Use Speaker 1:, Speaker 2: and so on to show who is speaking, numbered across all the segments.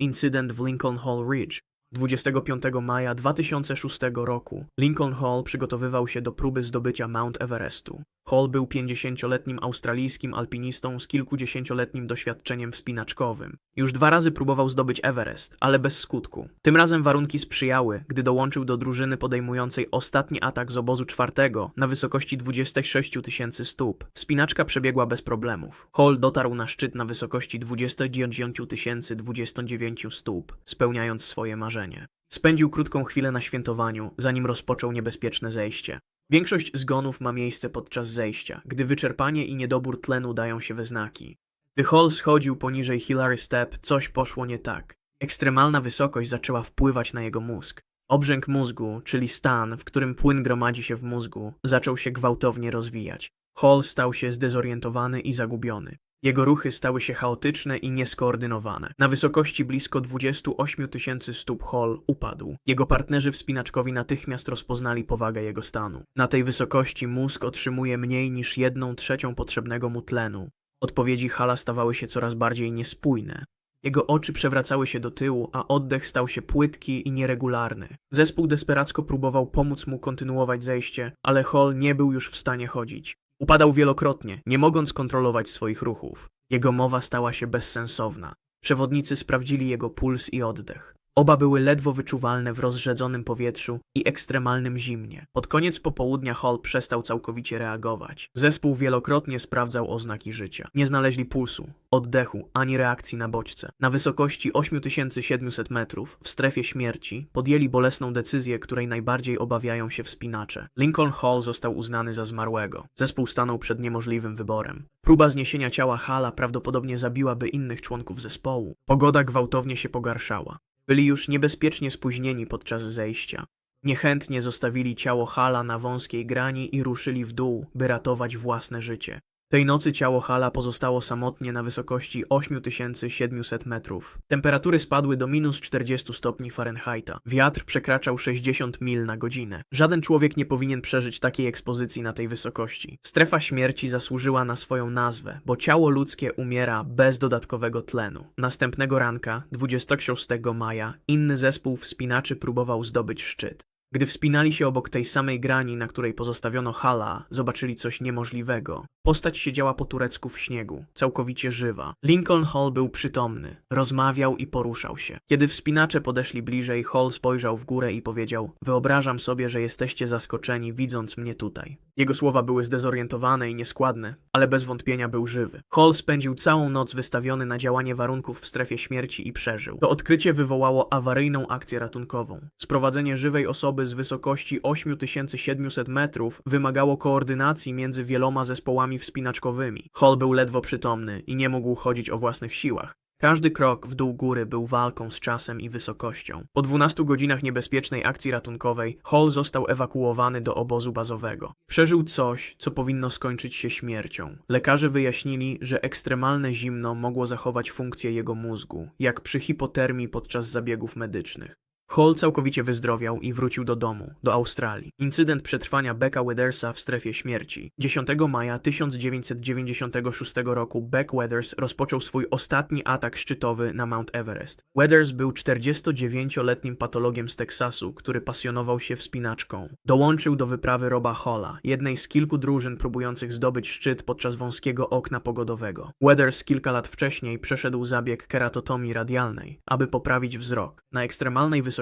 Speaker 1: Incydent w Lincoln Hall Ridge. 25 maja 2006 roku Lincoln Hall przygotowywał się do próby zdobycia Mount Everestu. Hall był 50-letnim australijskim alpinistą z kilkudziesięcioletnim doświadczeniem wspinaczkowym. Już dwa razy próbował zdobyć Everest, ale bez skutku. Tym razem warunki sprzyjały, gdy dołączył do drużyny podejmującej ostatni atak z obozu czwartego na wysokości 26 tysięcy stóp. Wspinaczka przebiegła bez problemów. Hall dotarł na szczyt na wysokości 29 029 stóp, spełniając swoje Spędził krótką chwilę na świętowaniu, zanim rozpoczął niebezpieczne zejście. Większość zgonów ma miejsce podczas zejścia, gdy wyczerpanie i niedobór tlenu dają się we znaki. Gdy Hall schodził poniżej Hillary Step, coś poszło nie tak. Ekstremalna wysokość zaczęła wpływać na jego mózg. Obrzęk mózgu, czyli stan, w którym płyn gromadzi się w mózgu, zaczął się gwałtownie rozwijać. Hall stał się zdezorientowany i zagubiony. Jego ruchy stały się chaotyczne i nieskoordynowane. Na wysokości blisko 28 tysięcy stóp Hall upadł. Jego partnerzy wspinaczkowi natychmiast rozpoznali powagę jego stanu. Na tej wysokości mózg otrzymuje mniej niż jedną trzecią potrzebnego mu tlenu. Odpowiedzi Hala stawały się coraz bardziej niespójne. Jego oczy przewracały się do tyłu, a oddech stał się płytki i nieregularny. Zespół desperacko próbował pomóc mu kontynuować zejście, ale Hall nie był już w stanie chodzić. Upadał wielokrotnie, nie mogąc kontrolować swoich ruchów. Jego mowa stała się bezsensowna. Przewodnicy sprawdzili jego puls i oddech. Oba były ledwo wyczuwalne w rozrzedzonym powietrzu i ekstremalnym zimnie. Pod koniec popołudnia Hall przestał całkowicie reagować. Zespół wielokrotnie sprawdzał oznaki życia. Nie znaleźli pulsu, oddechu ani reakcji na bodźce. Na wysokości 8700 metrów, w strefie śmierci, podjęli bolesną decyzję, której najbardziej obawiają się wspinacze. Lincoln Hall został uznany za zmarłego. Zespół stanął przed niemożliwym wyborem. Próba zniesienia ciała Hala prawdopodobnie zabiłaby innych członków zespołu. Pogoda gwałtownie się pogarszała. Byli już niebezpiecznie spóźnieni podczas zejścia. Niechętnie zostawili ciało Hala na wąskiej grani i ruszyli w dół, by ratować własne życie. Tej nocy ciało Hala pozostało samotnie na wysokości 8700 metrów. Temperatury spadły do minus 40 stopni Fahrenheita. Wiatr przekraczał 60 mil na godzinę. Żaden człowiek nie powinien przeżyć takiej ekspozycji na tej wysokości. Strefa śmierci zasłużyła na swoją nazwę, bo ciało ludzkie umiera bez dodatkowego tlenu. Następnego ranka, 26 maja, inny zespół wspinaczy próbował zdobyć szczyt. Gdy wspinali się obok tej samej grani, na której pozostawiono Hala, zobaczyli coś niemożliwego. Postać siedziała po turecku w śniegu, całkowicie żywa. Lincoln Hall był przytomny, rozmawiał i poruszał się. Kiedy wspinacze podeszli bliżej, Hall spojrzał w górę i powiedział: Wyobrażam sobie, że jesteście zaskoczeni, widząc mnie tutaj. Jego słowa były zdezorientowane i nieskładne, ale bez wątpienia był żywy. Hall spędził całą noc wystawiony na działanie warunków w strefie śmierci i przeżył. To odkrycie wywołało awaryjną akcję ratunkową. Sprowadzenie żywej osoby z wysokości 8700 metrów wymagało koordynacji między wieloma zespołami wspinaczkowymi. Hall był ledwo przytomny i nie mógł chodzić o własnych siłach. Każdy krok w dół góry był walką z czasem i wysokością. Po 12 godzinach niebezpiecznej akcji ratunkowej Hall został ewakuowany do obozu bazowego. Przeżył coś, co powinno skończyć się śmiercią. Lekarze wyjaśnili, że ekstremalne zimno mogło zachować funkcję jego mózgu, jak przy hipotermii podczas zabiegów medycznych. Hall całkowicie wyzdrowiał i wrócił do domu, do Australii. Incydent przetrwania Becka Weathersa w strefie śmierci. 10 maja 1996 roku Beck Weathers rozpoczął swój ostatni atak szczytowy na Mount Everest. Weathers był 49-letnim patologiem z Teksasu, który pasjonował się wspinaczką. Dołączył do wyprawy Roba Halla, jednej z kilku drużyn próbujących zdobyć szczyt podczas wąskiego okna pogodowego. Weathers kilka lat wcześniej przeszedł zabieg keratotomii radialnej, aby poprawić wzrok. Na ekstremalnej wysokości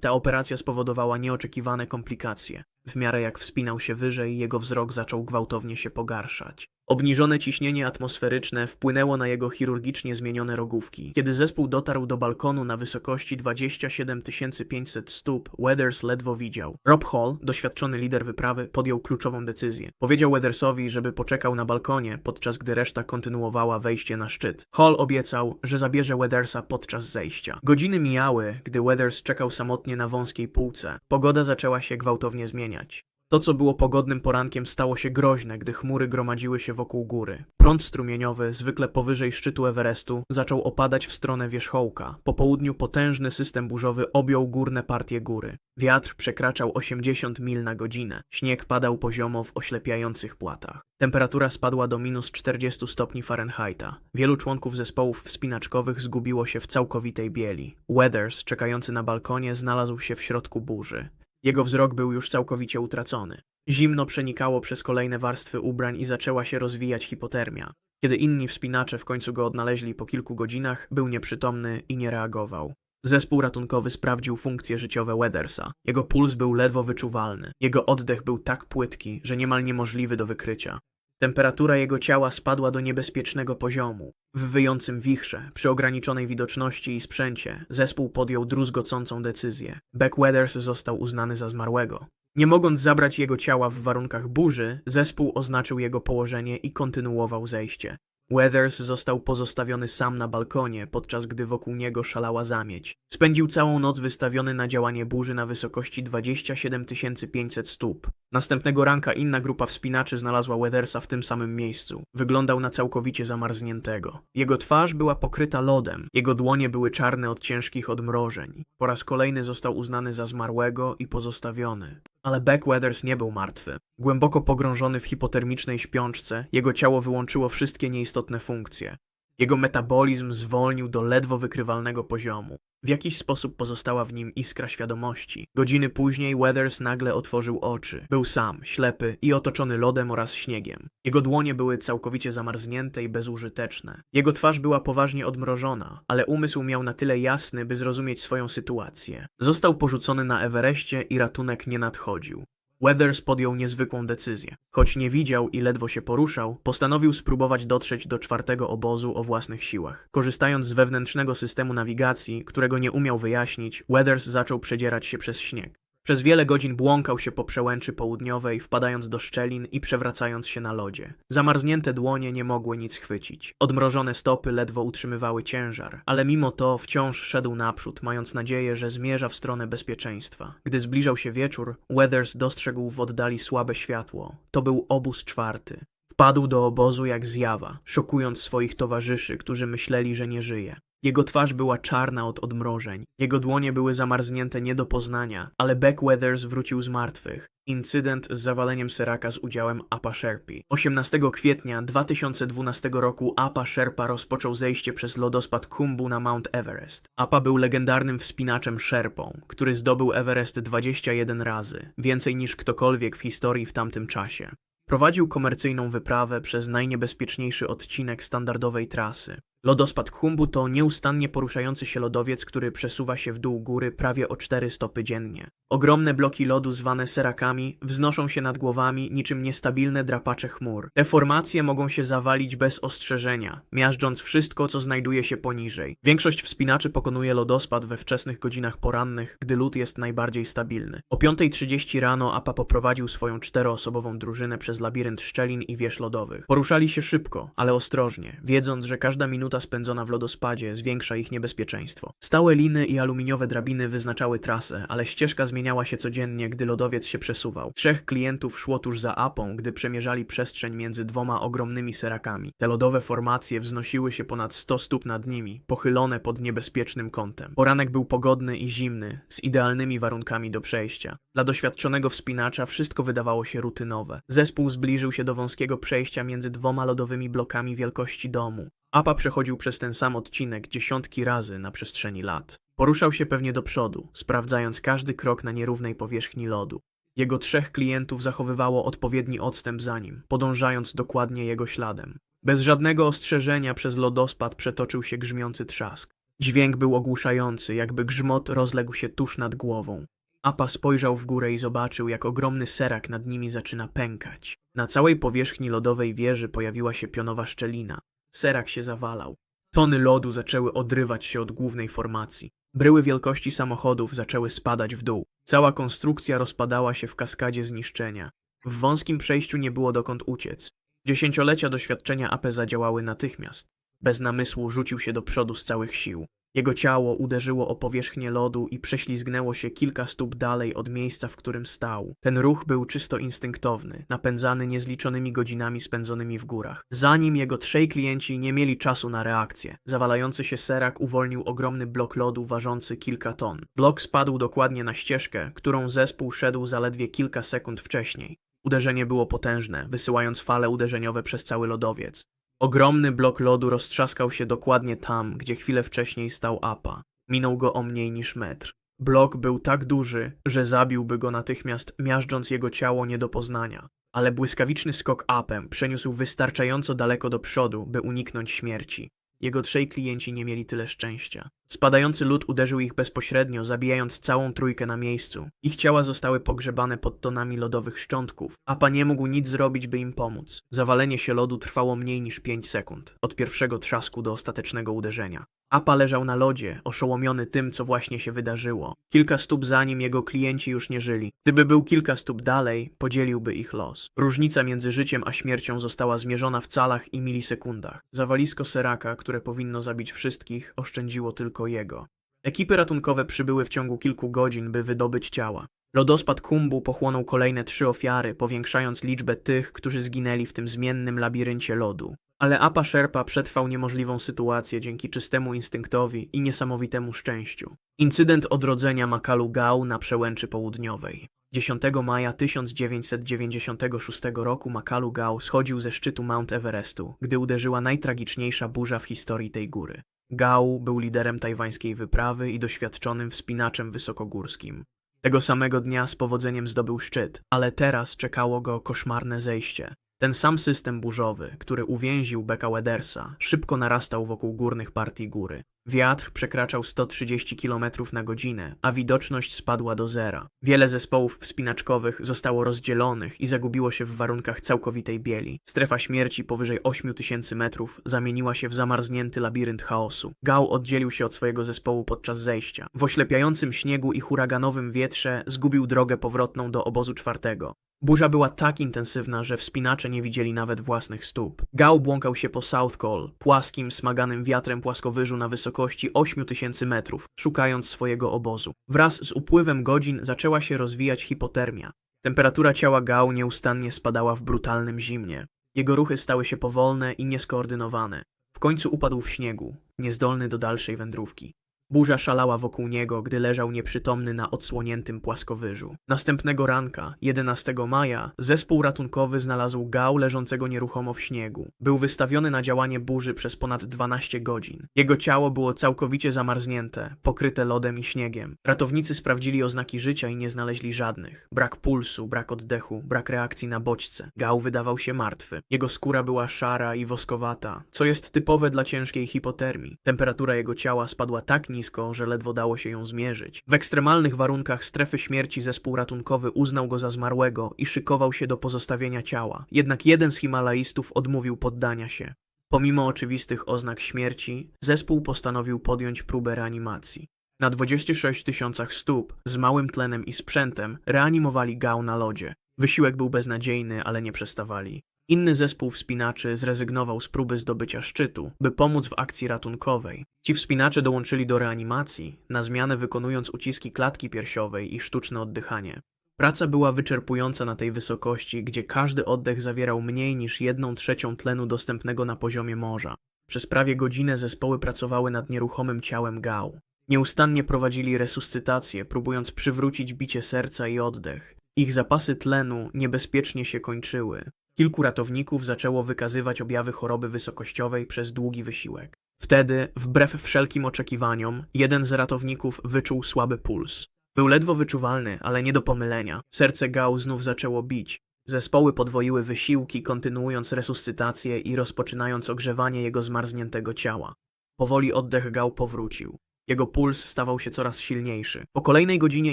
Speaker 1: ta operacja spowodowała nieoczekiwane komplikacje. W miarę jak wspinał się wyżej, jego wzrok zaczął gwałtownie się pogarszać. Obniżone ciśnienie atmosferyczne wpłynęło na jego chirurgicznie zmienione rogówki. Kiedy zespół dotarł do balkonu na wysokości 27 500 stóp, Weathers ledwo widział. Rob Hall, doświadczony lider wyprawy, podjął kluczową decyzję. Powiedział Weathersowi, żeby poczekał na balkonie, podczas gdy reszta kontynuowała wejście na szczyt. Hall obiecał, że zabierze Weathersa podczas zejścia. Godziny mijały, gdy Weathers czekał samotnie na wąskiej półce. Pogoda zaczęła się gwałtownie zmieniać. To, co było pogodnym porankiem, stało się groźne, gdy chmury gromadziły się wokół góry. Prąd strumieniowy, zwykle powyżej szczytu Everestu, zaczął opadać w stronę wierzchołka. Po południu potężny system burzowy objął górne partie góry. Wiatr przekraczał 80 mil na godzinę. Śnieg padał poziomo w oślepiających płatach. Temperatura spadła do minus 40 stopni Fahrenheita. Wielu członków zespołów wspinaczkowych zgubiło się w całkowitej bieli. Weathers, czekający na balkonie, znalazł się w środku burzy. Jego wzrok był już całkowicie utracony. Zimno przenikało przez kolejne warstwy ubrań i zaczęła się rozwijać hipotermia. Kiedy inni wspinacze w końcu go odnaleźli po kilku godzinach, był nieprzytomny i nie reagował. Zespół ratunkowy sprawdził funkcje życiowe Weathersa. Jego puls był ledwo wyczuwalny. Jego oddech był tak płytki, że niemal niemożliwy do wykrycia. Temperatura jego ciała spadła do niebezpiecznego poziomu. W wyjącym wichrze, przy ograniczonej widoczności i sprzęcie, zespół podjął druzgocącą decyzję. Beck Weathers został uznany za zmarłego. Nie mogąc zabrać jego ciała w warunkach burzy, zespół oznaczył jego położenie i kontynuował zejście. Weathers został pozostawiony sam na balkonie, podczas gdy wokół niego szalała zamieć. Spędził całą noc wystawiony na działanie burzy na wysokości 27 500 stóp. Następnego ranka inna grupa wspinaczy znalazła Weathersa w tym samym miejscu. Wyglądał na całkowicie zamarzniętego. Jego twarz była pokryta lodem, jego dłonie były czarne od ciężkich odmrożeń. Po raz kolejny został uznany za zmarłego i pozostawiony. Ale Beck Weathers nie był martwy. Głęboko pogrążony w hipotermicznej śpiączce, jego ciało wyłączyło wszystkie nieistotne funkcje. Jego metabolizm zwolnił do ledwo wykrywalnego poziomu. W jakiś sposób pozostała w nim iskra świadomości. Godziny później Weathers nagle otworzył oczy. Był sam, ślepy i otoczony lodem oraz śniegiem. Jego dłonie były całkowicie zamarznięte i bezużyteczne. Jego twarz była poważnie odmrożona, ale umysł miał na tyle jasny, by zrozumieć swoją sytuację. Został porzucony na Everestie i ratunek nie nadchodził. Weathers podjął niezwykłą decyzję. Choć nie widział i ledwo się poruszał, postanowił spróbować dotrzeć do czwartego obozu o własnych siłach. Korzystając z wewnętrznego systemu nawigacji, którego nie umiał wyjaśnić, Weathers zaczął przedzierać się przez śnieg. Przez wiele godzin błąkał się po przełęczy południowej, wpadając do szczelin i przewracając się na lodzie. Zamarznięte dłonie nie mogły nic chwycić. Odmrożone stopy ledwo utrzymywały ciężar, ale mimo to wciąż szedł naprzód, mając nadzieję, że zmierza w stronę bezpieczeństwa. Gdy zbliżał się wieczór, Weathers dostrzegł w oddali słabe światło. To był obóz czwarty. Wpadł do obozu jak zjawa, szokując swoich towarzyszy, którzy myśleli, że nie żyje. Jego twarz była czarna od odmrożeń, jego dłonie były zamarznięte nie do poznania, ale Beck Weathers wrócił z martwych. Incydent z zawaleniem Seraka z udziałem Apa Sherpy. 18 kwietnia 2012 roku Apa Sherpa rozpoczął zejście przez lodospad Kumbu na Mount Everest. Apa był legendarnym wspinaczem Sherpą, który zdobył Everest 21 razy, więcej niż ktokolwiek w historii w tamtym czasie. Prowadził komercyjną wyprawę przez najniebezpieczniejszy odcinek standardowej trasy. Lodospad Khumbu to nieustannie poruszający się lodowiec, który przesuwa się w dół góry prawie o 4 stopy dziennie. Ogromne bloki lodu zwane serakami wznoszą się nad głowami niczym niestabilne drapacze chmur. Te formacje mogą się zawalić bez ostrzeżenia, miażdżąc wszystko, co znajduje się poniżej. Większość wspinaczy pokonuje lodospad we wczesnych godzinach porannych, gdy lód jest najbardziej stabilny. O 5.30 rano Apa poprowadził swoją czteroosobową drużynę przez labirynt szczelin i wież lodowych. Poruszali się szybko, ale ostrożnie, wiedząc, że każda minuta spędzona w lodospadzie zwiększa ich niebezpieczeństwo. Stałe liny i aluminiowe drabiny wyznaczały trasę, ale ścieżka zmieniała się codziennie, gdy lodowiec się przesuwał. Trzech klientów szło tuż za apą, gdy przemierzali przestrzeń między dwoma ogromnymi serakami. Te lodowe formacje wznosiły się ponad 100 stóp nad nimi, pochylone pod niebezpiecznym kątem. Poranek był pogodny i zimny, z idealnymi warunkami do przejścia. Dla doświadczonego wspinacza wszystko wydawało się rutynowe. Zespół zbliżył się do wąskiego przejścia między dwoma lodowymi blokami wielkości domu. Apa przechodził przez ten sam odcinek dziesiątki razy na przestrzeni lat. Poruszał się pewnie do przodu, sprawdzając każdy krok na nierównej powierzchni lodu. Jego trzech klientów zachowywało odpowiedni odstęp za nim, podążając dokładnie jego śladem. Bez żadnego ostrzeżenia przez lodospad przetoczył się grzmiący trzask. Dźwięk był ogłuszający, jakby grzmot rozległ się tuż nad głową. Apa spojrzał w górę i zobaczył, jak ogromny serak nad nimi zaczyna pękać. Na całej powierzchni lodowej wieży pojawiła się pionowa szczelina. Serak się zawalał. Tony lodu zaczęły odrywać się od głównej formacji. Bryły wielkości samochodów zaczęły spadać w dół. Cała konstrukcja rozpadała się w kaskadzie zniszczenia. W wąskim przejściu nie było dokąd uciec. Dziesięciolecia doświadczenia AP zadziałały natychmiast. Bez namysłu rzucił się do przodu z całych sił. Jego ciało uderzyło o powierzchnię lodu i prześlizgnęło się kilka stóp dalej od miejsca, w którym stał. Ten ruch był czysto instynktowny, napędzany niezliczonymi godzinami spędzonymi w górach. Zanim jego trzej klienci nie mieli czasu na reakcję, zawalający się serak uwolnił ogromny blok lodu ważący kilka ton. Blok spadł dokładnie na ścieżkę, którą zespół szedł zaledwie kilka sekund wcześniej. Uderzenie było potężne, wysyłając fale uderzeniowe przez cały lodowiec. Ogromny blok lodu roztrzaskał się dokładnie tam, gdzie chwilę wcześniej stał Apa. Minął go o mniej niż metr. Blok był tak duży, że zabiłby go natychmiast, miażdżąc jego ciało nie do poznania. Ale błyskawiczny skok Apem przeniósł wystarczająco daleko do przodu, by uniknąć śmierci. Jego trzej klienci nie mieli tyle szczęścia. Spadający lód uderzył ich bezpośrednio, zabijając całą trójkę na miejscu. Ich ciała zostały pogrzebane pod tonami lodowych szczątków. Apa nie mógł nic zrobić, by im pomóc. Zawalenie się lodu trwało mniej niż 5 sekund, od pierwszego trzasku do ostatecznego uderzenia. Apa leżał na lodzie, oszołomiony tym, co właśnie się wydarzyło. Kilka stóp za nim jego klienci już nie żyli. Gdyby był kilka stóp dalej, podzieliłby ich los. Różnica między życiem a śmiercią została zmierzona w calach i milisekundach. Zawalisko Seraka, które powinno zabić wszystkich, oszczędziło tylko jego. Ekipy ratunkowe przybyły w ciągu kilku godzin, by wydobyć ciała. Lodospad Kumbu pochłonął kolejne trzy ofiary, powiększając liczbę tych, którzy zginęli w tym zmiennym labiryncie lodu. Ale Apa Sherpa przetrwał niemożliwą sytuację dzięki czystemu instynktowi i niesamowitemu szczęściu. Incydent odrodzenia Makalu Gao na przełęczy południowej. 10 maja 1996 roku Makalu Gao schodził ze szczytu Mount Everestu, gdy uderzyła najtragiczniejsza burza w historii tej góry. Gao był liderem tajwańskiej wyprawy i doświadczonym wspinaczem wysokogórskim. Tego samego dnia z powodzeniem zdobył szczyt, ale teraz czekało go koszmarne zejście. Ten sam system burzowy, który uwięził Becka Wedersa, szybko narastał wokół górnych partii góry. Wiatr przekraczał 130 km na godzinę, a widoczność spadła do zera. Wiele zespołów wspinaczkowych zostało rozdzielonych i zagubiło się w warunkach całkowitej bieli. Strefa śmierci powyżej 8000 metrów zamieniła się w zamarznięty labirynt chaosu. Gał oddzielił się od swojego zespołu podczas zejścia. W oślepiającym śniegu i huraganowym wietrze zgubił drogę powrotną do obozu czwartego. Burza była tak intensywna, że wspinacze nie widzieli nawet własnych stóp. Gał błąkał się po South Col, płaskim, smaganym wiatrem płaskowyżu na wysokości 8000 metrów, szukając swojego obozu. Wraz z upływem godzin zaczęła się rozwijać hipotermia. Temperatura ciała Gał nieustannie spadała w brutalnym zimnie. Jego ruchy stały się powolne i nieskoordynowane. W końcu upadł w śniegu, niezdolny do dalszej wędrówki. Burza szalała wokół niego, gdy leżał nieprzytomny na odsłoniętym płaskowyżu. Następnego ranka, 11 maja, zespół ratunkowy znalazł Gał leżącego nieruchomo w śniegu. Był wystawiony na działanie burzy przez ponad 12 godzin. Jego ciało było całkowicie zamarznięte, pokryte lodem i śniegiem. Ratownicy sprawdzili oznaki życia i nie znaleźli żadnych. Brak pulsu, brak oddechu, brak reakcji na bodźce. Gał wydawał się martwy. Jego skóra była szara i woskowata, co jest typowe dla ciężkiej hipotermii. Temperatura jego ciała spadła tak nisko, nisko, że ledwo dało się ją zmierzyć. W ekstremalnych warunkach strefy śmierci zespół ratunkowy uznał go za zmarłego i szykował się do pozostawienia ciała. Jednak jeden z Himalajstów odmówił poddania się. Pomimo oczywistych oznak śmierci, zespół postanowił podjąć próbę reanimacji. Na 26 tysiącach stóp, z małym tlenem i sprzętem, reanimowali Gał na lodzie. Wysiłek był beznadziejny, ale nie przestawali. Inny zespół wspinaczy zrezygnował z próby zdobycia szczytu, by pomóc w akcji ratunkowej. Ci wspinacze dołączyli do reanimacji, na zmianę wykonując uciski klatki piersiowej i sztuczne oddychanie. Praca była wyczerpująca na tej wysokości, gdzie każdy oddech zawierał mniej niż jedną trzecią tlenu dostępnego na poziomie morza. Przez prawie godzinę zespoły pracowały nad nieruchomym ciałem Gał. Nieustannie prowadzili resuscytację, próbując przywrócić bicie serca i oddech. Ich zapasy tlenu niebezpiecznie się kończyły. Kilku ratowników zaczęło wykazywać objawy choroby wysokościowej przez długi wysiłek. Wtedy, wbrew wszelkim oczekiwaniom, jeden z ratowników wyczuł słaby puls. Był ledwo wyczuwalny, ale nie do pomylenia. Serce Gał znów zaczęło bić. Zespoły podwoiły wysiłki, kontynuując resuscytację i rozpoczynając ogrzewanie jego zmarzniętego ciała. Powoli oddech Gał powrócił. Jego puls stawał się coraz silniejszy. Po kolejnej godzinie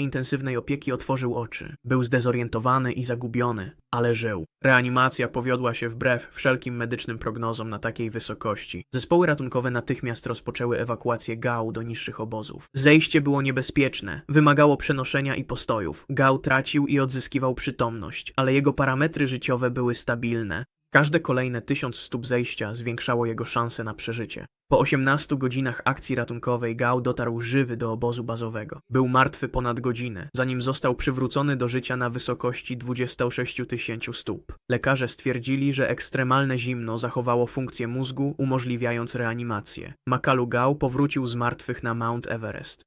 Speaker 1: intensywnej opieki otworzył oczy. Był zdezorientowany i zagubiony, ale żył. Reanimacja powiodła się wbrew wszelkim medycznym prognozom na takiej wysokości. Zespoły ratunkowe natychmiast rozpoczęły ewakuację Gał do niższych obozów. Zejście było niebezpieczne, wymagało przenoszenia i postojów. Gał tracił i odzyskiwał przytomność, ale jego parametry życiowe były stabilne. Każde kolejne tysiąc stóp zejścia zwiększało jego szanse na przeżycie. Po 18 godzinach akcji ratunkowej Gao dotarł żywy do obozu bazowego. Był martwy ponad godzinę, zanim został przywrócony do życia na wysokości 26 tysięcy stóp. Lekarze stwierdzili, że ekstremalne zimno zachowało funkcję mózgu, umożliwiając reanimację. Makalu Gao powrócił z martwych na Mount Everest.